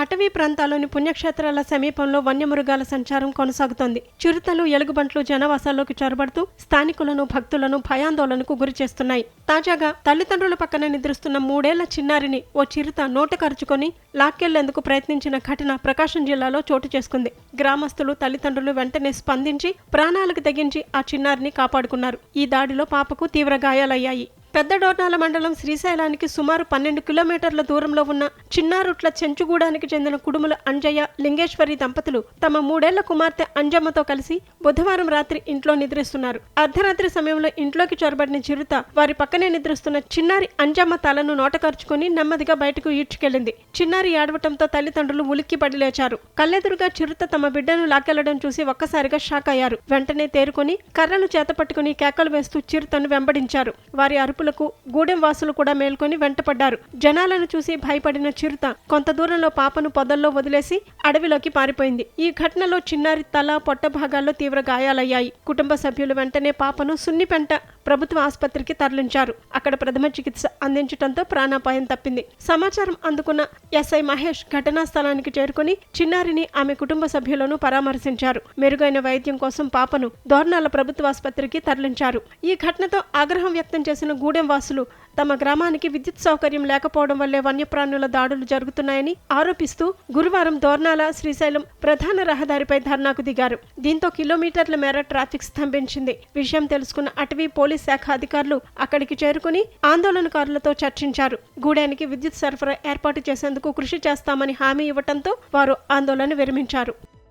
అటవీ ప్రాంతాల్లోని పుణ్యక్షేత్రాల సమీపంలో వన్యమృగాల సంచారం కొనసాగుతోంది. చిరుతలు ఎలుగుబంట్లు జనవాసాల్లోకి చొరబడుతూ స్థానికులను భక్తులను భయాందోళనకు గురి చేస్తున్నాయి. తాజాగా తల్లిదండ్రుల పక్కన నిద్రిస్తున్న మూడేళ్ళ చిన్నారిని ఓ చిరుత నోట కరుచుకొని లాక్కెళ్ళేందుకు ప్రయత్నించిన ఘటన ప్రకాశం జిల్లాలో చోటు చేసుకుంది. గ్రామస్తులు తల్లిదండ్రులు వెంటనే స్పందించి ప్రాణాలకు తెగించి ఆ చిన్నారిని కాపాడుకున్నారు. ఈ దాడిలో పాపకు తీవ్ర గాయాలయ్యాయి. పెద్ద డోర్నాల మండలం శ్రీశైలానికి సుమారు పన్నెండు కిలోమీటర్ల దూరంలో ఉన్న చిన్నారుట్ల చెంచుగూడానికి చెందిన కుడుముల అంజయ్య లింగేశ్వరి దంపతులు తమ మూడేళ్ళ కుమార్తె అంజమ్మతో కలిసి బుధవారం రాత్రి ఇంట్లో నిద్రిస్తున్నారు. అర్ధరాత్రి సమయంలో ఇంట్లోకి చొరబడిన చిరుత వారి పక్కనే నిద్రిస్తున్న చిన్నారి అంజమ్మ తలను నోటకరుచుకొని నెమ్మదిగా బయటకు ఈడ్చుకెళ్ళింది చిన్నారి ఏడవటంతో తల్లిదండ్రులు ఉలిక్కిపడి లేచారు. కళ్ళెదురుగా చిరుత తమ బిడ్డను లాక్కెళ్ళడం చూసి ఒక్కసారిగా షాక్ అయ్యారు. వెంటనే తేరుకొని కర్రలు చేతపట్టుకుని కేకలు వేస్తూ చిరుతను వెంబడించారు. వారి అరుపులు అరుపులకు గూడెం వాసులు కూడా మేల్కొని వెంటపడ్డారు. జనాలను చూసి భయపడిన చిరుత కొంత దూరంలో పాపను పొదల్లో వదిలేసి అడవిలోకి పారిపోయింది. ఈ ఘటనలో చిన్నారి తల పొట్ట భాగాల్లో తీవ్ర గాయాలయ్యాయి. కుటుంబ సభ్యులు వెంటనే పాపను సున్నిపెంట ప్రభుత్వ ఆసుపత్రికి తరలించారు. అక్కడ ప్రథమ చికిత్స అందించడంతో ప్రాణాపాయం తప్పింది. సమాచారం అందుకున్న ఎస్ఐ మహేష్ ఘటనా స్థలానికి చేరుకుని చిన్నారిని ఆమె కుటుంబ సభ్యులను పరామర్శించారు. మెరుగైన వైద్యం కోసం పాపను దోర్నాల ప్రభుత్వ ఆసుపత్రికి తరలించారు. ఈ ఘటనతో ఆగ్రహం వ్యక్తం చేసిన గూడెం వాసులు తమ గ్రామానికి విద్యుత్ సౌకర్యం లేకపోవడం వల్లే వన్యప్రాణుల దాడులు జరుగుతున్నాయని ఆరోపిస్తూ గురువారం దోర్నాల శ్రీశైలం ప్రధాన రహదారిపై ధర్నాకు దిగారు. దీంతో కిలోమీటర్ల మేర ట్రాఫిక్ స్తంభించింది. విషయం తెలుసుకున్న అటవీ పోలీసు శాఖ అధికారులు అక్కడికి చేరుకుని ఆందోళనకారులతో చర్చించారు. గూడానికి విద్యుత్ సరఫరా ఏర్పాటు చేసేందుకు కృషి చేస్తామని హామీ ఇవ్వటంతో వారు ఆందోళన విరమించారు.